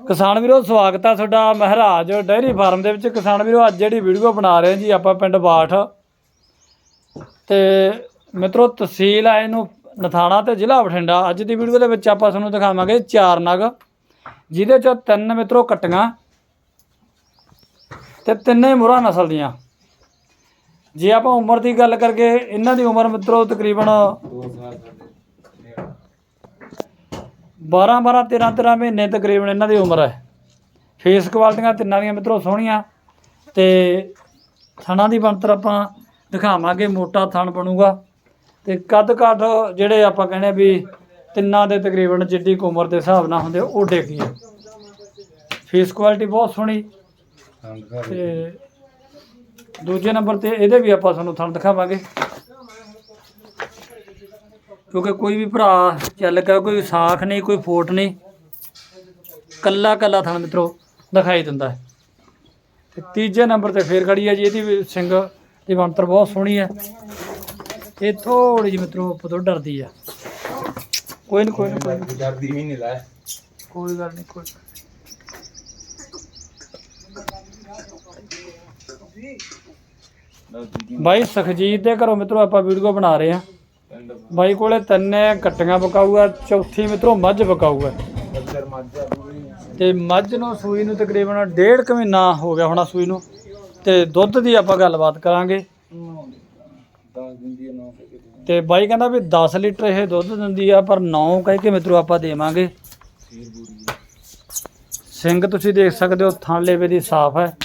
ਕਿਸਾਨ ਵੀਰੋ, ਸਵਾਗਤ ਹੈ ਤੁਹਾਡਾ ਮਹਾਰਾਜ ਡੈਰੀ ਫਾਰਮ ਦੇ ਵਿੱਚ। ਕਿਸਾਨ ਵੀਰੋ, ਅੱਜ ਜਿਹੜੀ ਵੀਡੀਓ ਬਣਾ ਰਹੇ ਜੀ ਆਪਾਂ ਪਿੰਡ ਬਾਠ। ਤੇ ਮਿੱਤਰੋ, ਤਹਿਸੀਲ ਆ ਇਹਨੂੰ ਨਥਾਣਾ ਤੇ ਜ਼ਿਲ੍ਹਾ ਬਠਿੰਡਾ। ਅੱਜ ਦੀ ਵੀਡੀਓ ਦੇ ਵਿੱਚ ਆਪਾਂ ਤੁਹਾਨੂੰ ਦਿਖਾਵਾਂਗੇ ਚਾਰ ਨਗ, ਜਿਹਦੇ ਚੋਂ ਤਿੰਨ ਮਿੱਤਰੋ ਕੱਟੀਆਂ ਤੇ ਤਿੰਨੇ ਮੁਰਾ ਨਸਲ ਦੀਆਂ। ਜੇ ਆਪਾਂ ਉਮਰ ਦੀ ਗੱਲ ਕਰਕੇ, ਇਹਨਾਂ ਦੀ ਉਮਰ ਮਿੱਤਰੋ ਤਕਰੀਬਨ 12 12 13 13 ਮਹੀਨੇ ਤਕਰੀਬਨ ਇਹਨਾਂ ਦੀ ਉਮਰ ਹੈ। ਫੇਸ ਕੁਆਲਟੀਆਂ ਤਿੰਨਾਂ ਦੀਆਂ ਮਿੱਤਰੋ ਸੋਹਣੀਆਂ। ਤੇ ਥਣਾਂ ਦੀ ਬਣਤਰ ਆਪਾਂ ਦਿਖਾਵਾਂਗੇ ਮੋਟਾ ਥਣ ਬਣੂਗਾ। ਤੇ ਕੱਦ ਕੱਦ ਜਿਹੜੇ ਆਪਾਂ ਕਹਿੰਦੇ ਵੀ ਤਿੰਨਾਂ ਦੇ ਤਕਰੀਬਨ ਜਿੱਡੀ ਉਮਰ ਦੇ ਹਿਸਾਬ ਨਾਲ ਹੁੰਦੇ ਉਹ ਡੇਗੀ ਆ ਫੇਸ ਕੁਆਲਿਟੀ ਬਹੁਤ ਸੋਹਣੀ। ਤੇ ਦੂਜੇ ਨੰਬਰ ਤੇ ਇਹਦੇ ਵੀ ਆਪਾਂ ਤੁਹਾਨੂੰ ਥਣ ਦਿਖਾਵਾਂਗੇ। ਕਿਉਂਕਿ ਕੋਈ ਵੀ ਭਰਾ ਚੱਲ ਗਿਆ ਕੋਈ ਸਾਖ ਨਹੀਂ ਕੋਈ ਫੋਟ ਨਹੀਂ ਕੱਲਾ ਕੱਲਾ ਥਣ ਮਿੱਤਰੋ ਦਿਖਾਈ ਦਿੰਦਾ ਹੈ। ਤੇ ਤੀਜੇ ਨੰਬਰ ਤੇ ਫੇਰ ਖੜੀ ਹੈ ਜੀ ਇਹਦੀ ਵੀ ਸਿੰਘ ਦੀ ਬਣਤਰ ਬਹੁਤ ਸੋਹਣੀ ਹੈ। ਇਹ ਥੋੜੀ ਜਿਹੀ ਮਿੱਤਰੋ ਆਪਾਂ ਤੋਂ ਡਰਦੀ ਆ। ਕੋਈ ਨਹੀਂ ਕੋਈ ਨਹੀਂ ਕੋਈ ਨੀ, ਡਰਦੀ ਵੀ ਨਹੀਂ ਲੈ। ਕੋਈ ਗੱਲ ਨਹੀਂ ਕੋਈ ਬਾਈ ਸਖਜੀਤ ਦੇ ਘਰੋਂ ਮਿੱਤਰੋ ਆਪਾਂ ਵੀਡੀਓ ਬਣਾ ਰਹੇ ਆ ਬਾਈ ਕੋਲੇ ਤਿੰਨੇ ਕੱਟੀਆਂ ਬਕਾਊਗਾ ਚੌਥੀ ਮਿੱਤਰੋ ਮੱਝ ਬਕਾਊਗਾ ਬੱਚਰ ਤੇ ਮੱਝ ਨੂੰ ਸੂਈ ਨੂੰ ਤਕਰੀਬਨ ਡੇਢ ਕੁ ਮਹੀਨਾ ਹੋ ਗਿਆ ਹੋਣਾ ਸੂਈ ਨੂੰ, ਤੇ ਦੁੱਧ ਦੀ ਆਪਾਂ ਗੱਲਬਾਤ ਕਰਾਂਗੇ। ਦੱਸ ਤੇ ਬਾਈ ਕਹਿੰਦਾ ਵੀ 10 ਲੀਟਰ ਇਹ ਦੁੱਧ ਦਿੰਦੀ ਆ, ਪਰ 9 ਕਹਿ ਕੇ ਮਿੱਤਰੋ ਆਪਾਂ ਦੇਵਾਂਗੇ। ਸਿੰਘ ਤੁਸੀਂ ਦੇਖ ਸਕਦੇ ਹੋ ਥਣ ਲੇਵੇ ਦੀ ਸਾਫ਼ ਹੈ।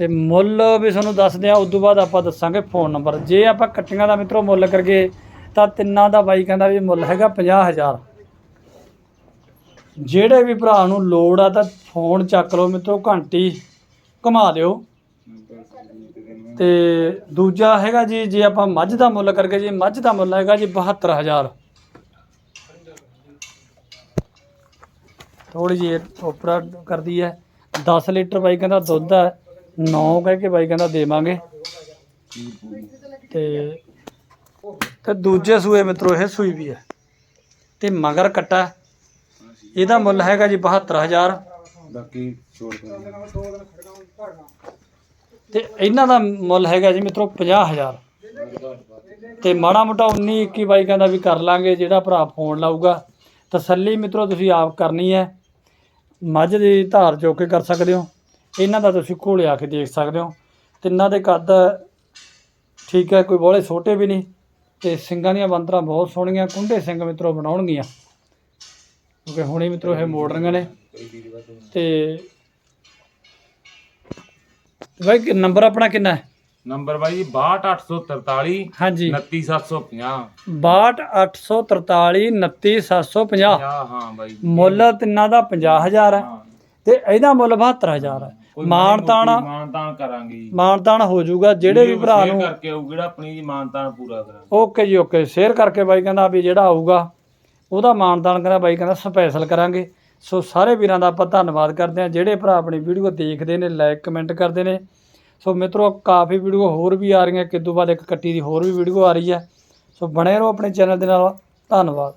ਤੇ ਮੁੱਲ ਵੀ ਤੁਹਾਨੂੰ ਦੱਸਦੇ ਆ ਤੋਂ ਬਾਅਦ ਆਪਾਂ ਦੱਸਾਂਗੇ ਫੋਨ ਨੰਬਰ ਜੇ ਆਪਾਂ ਕੱਟੀਆਂ ਦਾ ਮਿੱਤਰੋ ਮੁੱਲ ਕਰਗੇ ਤਾਂ ਤਿੰਨਾਂ ਦਾ ਬਾਈ ਕਹਿੰਦਾ ਵੀ ਮੁੱਲ ਹੈਗਾ 50000 ਜਿਹੜੇ ਵੀ ਭਰਾ ਨੂੰ ਲੋੜ ਆ, ਤਾਂ ਫੋਨ ਚੱਕ ਲਓ ਮਿੱਤਰੋ, ਘੰਟੀ ਘੁਮਾ ਦਿਓ। ਤੇ ਦੂਜਾ ਹੈਗਾ ਜੀ, ਜੇ ਆਪਾਂ ਮੱਝ ਦਾ ਮੁੱਲ ਕਰਕੇ ਜੀ, ਮੱਝ ਦਾ ਮੁੱਲ ਹੈਗਾ ਜੀ 72000 ਥੋੜੀ ਜਿਹੀ ਉਪਰਾ ਕਰਦੀ ਹੈ। 10 ਲੀਟਰ ਬਾਈ ਕਹਿੰਦਾ ਦੁੱਧ ਹੈ। 9 ਕਹਿ ਕੇ ਬਾਈ ਕਹਿੰਦਾ ਦੇਵਾਂਗੇ। ਤੇ ਤੇ ਦੂਜੇ ਸੂਏ ਮਿੱਤਰੋ ਇਹ ਸੂਈ ਵੀ ਹੈ। ਤੇ ਮਗਰ ਕੱਟਾ। ਇਹਦਾ ਮੁੱਲ ਹੈਗਾ ਜੀ 72000 ਬਾਕੀ ਛੋੜ ਤੇ ਇਹਨਾਂ ਦਾ ਮੁੱਲ ਹੈਗਾ ਜੀ ਮਿੱਤਰੋ 50000 ਤੇ ਮਾੜਾ ਮੋਟਾ 19 21 ਬਾਈ ਕਹਿੰਦਾ ਵੀ ਕਰ ਲਾਂਗੇ ਜਿਹੜਾ ਭਰਾ ਫੋਨ ਲਾਊਗਾ। ਤਸੱਲੀ ਮਿੱਤਰੋ ਤੁਸੀਂ ਆਪ ਕਰਨੀ ਹੈ। ਮੱਝ ਦੀ ਧਾਰ ਚੋ ਕੇ ਕਰ ਸਕਦੇ ਹੋ। ਇਹਨਾਂ ਦਾ ਤੁਸੀਂ ਘੋਲੇ ਆ ਕੇ ਦੇਖ ਸਕਦੇ ਹੋ। ਤਿੰਨਾਂ ਦੇ ਕੱਦ ਠੀਕ ਹੈ ਕੋਈ ਬੋਲੇ ਛੋਟੇ ਵੀ ਨਹੀਂ। ਤੇ ਸਿੰਘਾਂ ਦੀਆਂ ਬੰਦਰਾਂ ਬਹੁਤ ਸੋਹਣੀਆਂ ਕੁੰਡੇ ਸਿੰਘ ਮਿੱਤਰੋ ਬਣਾਉਣਗੀਆਂ। ਕਿਉਂਕਿ ਹੁਣੇ ਮਿੱਤਰੋ ਇਹ ਮੋੜਨੀਆਂ ਨੇ। ਤੇ ਬਾਈ ਨੰਬਰ ਆਪਣਾ ਕਿੰਨਾ ਹੈ? ਨੰਬਰ ਬਾਈ ਜੀ 62843 ਹਾਂਜੀ। 29750 62843 29750 ਹਾਂ ਬਾਈ। ਮੁੱਲ ਤਿੰਨਾਂ ਦਾ 50000 ਹੈ ਹਾਂ। ਤੇ ਇਹਦਾ ਮੁੱਲ 72000 ਹੈ। ਕੋਈ ਮਾਨਤਾਨ ਮਾਨਤਾਨ ਕਰਾਂਗੇ। ਜੀ ਮਾਨਤਾਨ ਹੋ ਜਾਊਗਾ ਜਿਹੜੇ ਵੀ ਭਰਾ ਨੂੰ ਕਰਕੇ ਆਊ ਜਿਹੜਾ ਆਪਣੀ ਮਾਨਤਾਨ ਪੂਰਾ ਕਰਾਂਗੇ। ਓਕੇ ਜੀ ਓਕੇ ਸ਼ੇਅਰ ਕਰਕੇ ਬਾਈ ਕਹਿੰਦਾ ਵੀ ਜਿਹੜਾ ਆਊਗਾ ਉਹਦਾ ਮਾਨਦਾਨ ਕਹਿੰਦਾ ਬਾਈ ਕਹਿੰਦਾ ਸਪੈਸ਼ਲ ਕਰਾਂਗੇ। ਸੋ ਸਾਰੇ ਵੀਰਾਂ ਦਾ ਆਪਾਂ ਧੰਨਵਾਦ ਕਰਦੇ ਹਾਂ ਜਿਹੜੇ ਭਰਾ ਆਪਣੀ ਵੀਡੀਓ ਦੇਖਦੇ ਨੇ ਲਾਈਕ ਕਮੈਂਟ ਕਰਦੇ ਨੇ। ਸੋ ਮਿੱਤਰੋ ਕਾਫੀ ਵੀਡੀਓ ਹੋਰ ਵੀ ਆ ਰਹੀਆਂ ਕਿਦੋਂ ਬਾਅਦ ਇੱਕ ਕੱਟੀ ਦੀ ਹੋਰ ਵੀ ਵੀਡੀਓ ਆ ਰਹੀ ਹੈ। ਸੋ ਬਣੇ ਰਹੋ ਆਪਣੇ ਚੈਨਲ ਦੇ ਨਾਲ ਧੰਨਵਾਦ।